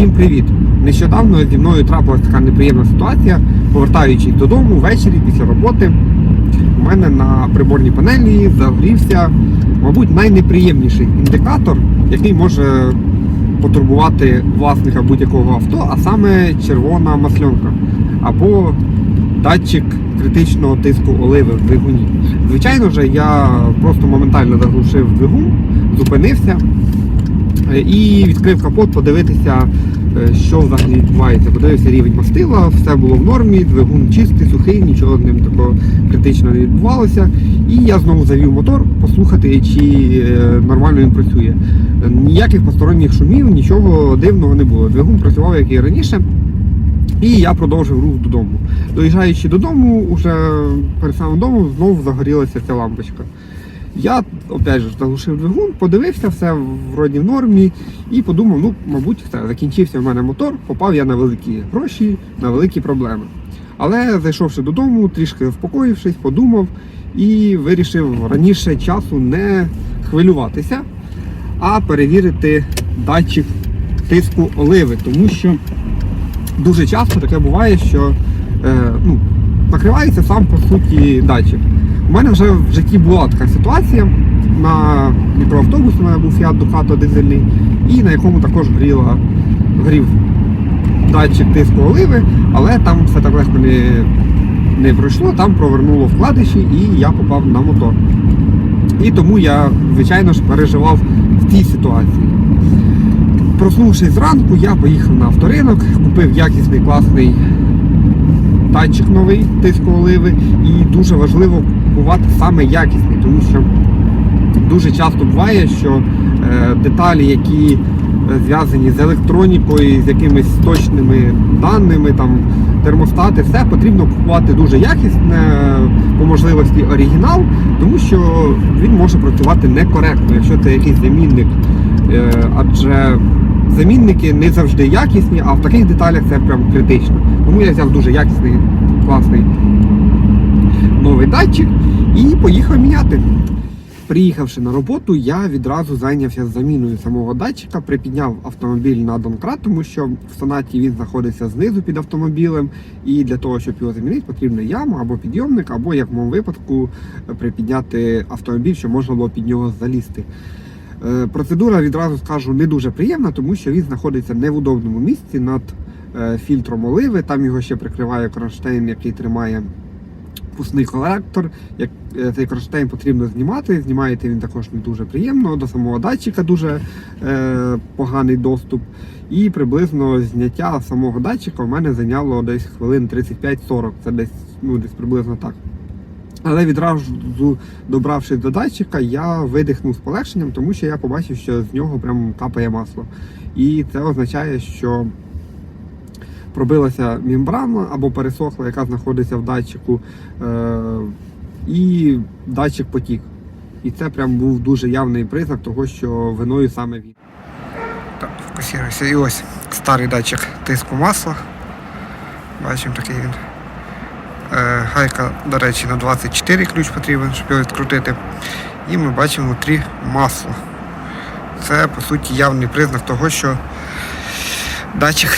Всім привіт! Нещодавно зі мною трапилася така неприємна ситуація. Повертаючись додому ввечері після роботи, у мене на приборній панелі загорівся, мабуть, найнеприємніший індикатор, який може потурбувати власника будь-якого авто, а саме червона масленка або датчик критичного тиску оливи в двигуні. Звичайно ж, я просто моментально заглушив двигун, зупинився і відкрив капот подивитися, е, що взагалі відбувається. Подивився рівень мастила, все було в нормі, двигун чистий, сухий, нічого ним такого критичного не відбувалося. І я знову завів мотор, послухати, чи е, нормально він працює. Ніяких посторонніх шумів, нічого дивного не було. Двигун працював як і раніше. І я продовжив рух додому. Доїжджаючи додому, уже перед самим домом знову загорілася ця лампочка. Я опять же заглушив двигун, подивився, все вроді в нормі, і подумав, ну, мабуть, все, закінчився в мене мотор, попав я на великі гроші, на великі проблеми. Але зайшовши додому, трішки заспокоївшись, подумав і вирішив раніше часу не хвилюватися, а перевірити датчик тиску оливи, тому що дуже часто таке буває, що е, ну, накривається сам по суті датчик. У мене вже в житті була така ситуація. На мікроавтобусі у мене був Fiat Ducato дизельний, і на якому також горіла, горів датчик тиску оливи, але там все так легко не, не пройшло, там провернуло вкладиші і я попав на мотор. І тому я, звичайно ж, переживав в тій ситуації. Проснувшись зранку, я поїхав на авторинок, купив якісний класний датчик новий тиску оливи. І дуже важливо купувати саме якісний, тому що дуже часто буває, що е, деталі, які е, зв'язані з електронікою, з якимись точними даними, там термостати, все потрібно купувати дуже якісне, по можливості оригінал, тому що він може працювати некоректно, якщо це якийсь замінник. Е, адже замінники не завжди якісні, а в таких деталях це прям критично. Тому я взяв дуже якісний, класний новий датчик і поїхав міняти. Приїхавши на роботу, я відразу зайнявся заміною самого датчика, припідняв автомобіль на донкрат, тому що в сонаті він знаходиться знизу під автомобілем. І для того, щоб його замінити, потрібна яма або підйомник, або, як в моєму випадку, припідняти автомобіль, щоб можна було під нього залізти. Е, Процедура відразу скажу не дуже приємна, тому що він знаходиться не в удобному місці над е, фільтром оливи. Там його ще прикриває кронштейн, який тримає пусний колектор. Як е, цей кронштейн потрібно знімати. Знімаєте він також не дуже приємно. До самого датчика дуже е, поганий доступ. І приблизно зняття самого датчика у мене зайняло десь хвилин 35-40. Це десь, ну, десь приблизно так. Але відразу добравшись до датчика, я видихнув з полегшенням, тому що я побачив, що з нього прям капає масло. І це означає, що пробилася мембрана або пересохла, яка знаходиться в датчику, е- і датчик потік. І це прям був дуже явний признак того, що виною саме він. Так, фокусуюся. І ось старий датчик тиску масла. Бачимо такий він. Е, Гайка, до речі, на 24 ключ потрібен, щоб його відкрутити. І ми бачимо внутрі масло. Це по суті явний признак того, що датчик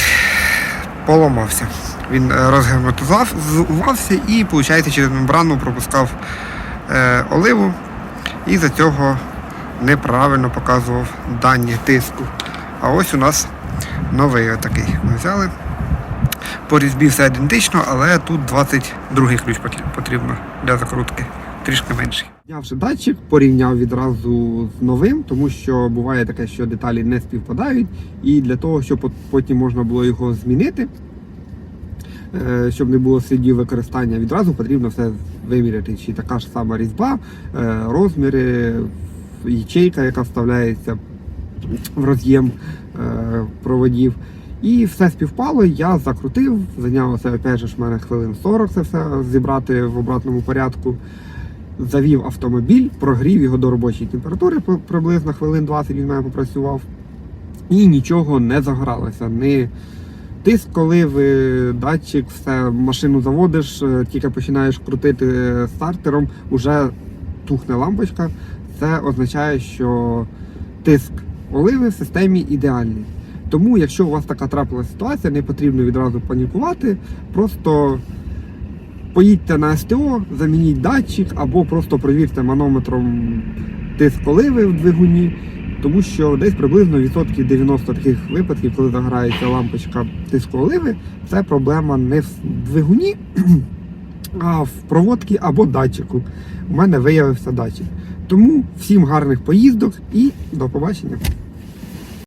поламався. Він е, розгерметизувався і, виходить, через мембрану пропускав е, оливу і за цього неправильно показував дані тиску. А ось у нас новий отакий. Ми взяли. По різьбі все ідентично, але тут 22 ключ потрібно для закрутки, трішки менший. Знявши датчик, порівняв відразу з новим, тому що буває таке, що деталі не співпадають, і для того, щоб потім можна було його змінити, е, щоб не було слідів використання, відразу потрібно все виміряти. Чи така ж сама різьба, е, розміри, ячейка, яка вставляється в роз'єм е, проводів. І все співпало, я закрутив, зайнялося опять же, в мене хвилин 40 це все зібрати в обратному порядку. Завів автомобіль, прогрів його до робочої температури, приблизно хвилин 20 він мене попрацював. І нічого не загоралося. Не тиск, коли ви датчик, все, машину заводиш, тільки починаєш крутити стартером, вже тухне лампочка. Це означає, що тиск оливи в системі ідеальний. Тому, якщо у вас така трапилася ситуація, не потрібно відразу панікувати. Просто поїдьте на СТО, замініть датчик або просто провірте манометром тиск оливи в двигуні. Тому що десь приблизно відсотків 90 таких випадків, коли заграється лампочка тиску оливи, це проблема не в двигуні, а в проводці або датчику. У мене виявився датчик. Тому всім гарних поїздок і до побачення.